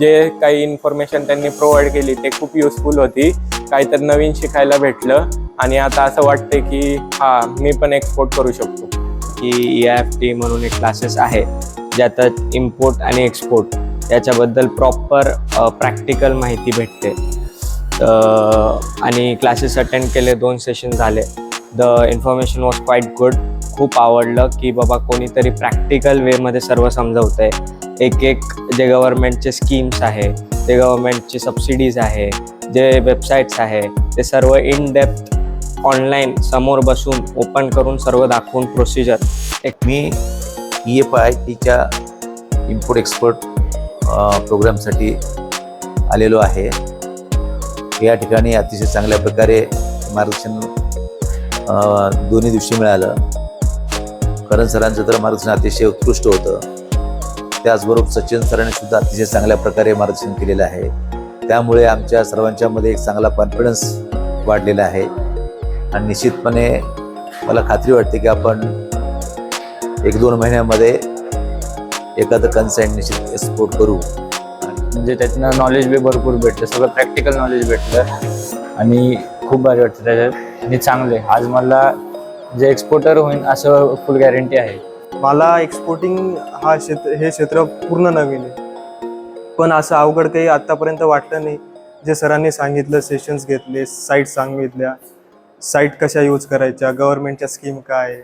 जे काही इन्फॉर्मेशन त्यांनी प्रोव्हाइड केली ते खूप युजफुल होती. काहीतरी नवीन शिकायला भेटलं. आणि आता असं वाटते की हा मी पण एक्सपोर्ट करू शकतो. की ई एफ टी म्हणून एक क्लासेस आहे ज्यात इम्पोर्ट आणि एक्सपोर्ट याच्याबद्दल प्रॉपर प्रॅक्टिकल माहिती भेटते. आणि क्लासेस अटेंड केले दोन सेशन झाले. The information was quite good खूप आवडलं की बाबा कोणीतरी प्रॅक्टिकल वेमध्ये सर्व समजवतं आहे एक एक जे गव्हर्नमेंटचे स्कीम्स आहे ते गव्हर्मेंटचे सबसिडीज आहे जे वेबसाईट्स आहे ते सर्व इन डेप्थ ऑनलाईन समोर बसून ओपन करून सर्व दाखवून प्रोसिजर एक मी ई एफ आय टीच्या इम्पोर्ट एक्सपोर्ट प्रोग्रामसाठी आलेलो आहे. या ठिकाणी अतिशय चांगल्या प्रकारे मार्गदर्शन दोन्ही दिवशी मिळालं. करण सरांचं तर मार्गदर्शन अतिशय उत्कृष्ट होतं. त्याचबरोबर सचिन सरांनी सुद्धा अतिशय चांगल्या प्रकारे मार्गदर्शन केलेलं आहे. त्यामुळे आमच्या सर्वांच्यामध्ये एक चांगला कॉन्फिडन्स वाढलेला आहे. आणि निश्चितपणे मला खात्री वाटते की आपण एक दोन महिन्यामध्ये एखादं कन्सेंट निश्चित एक्सपोर्ट करू. म्हणजे त्यातनं नॉलेज बी भरपूर भेटतं सगळं प्रॅक्टिकल नॉलेज भेटतं आणि खूप भारी वाटतं त्याच्यात. आणि चांगले आज मला जे एक्सपोर्टर होईन असं फुल गॅरंटी आहे. मला एक्सपोर्टिंग हा क्षेत्र हे क्षेत्र पूर्ण नवीन आहे. पण असं अवघड काही आत्तापर्यंत वाटलं नाही. जे सरांनी सांगितलं सेशन्स घेतले साईट सांगितल्या. साईट कशा यूज करायच्या? गव्हर्नमेंटच्या स्कीम काय?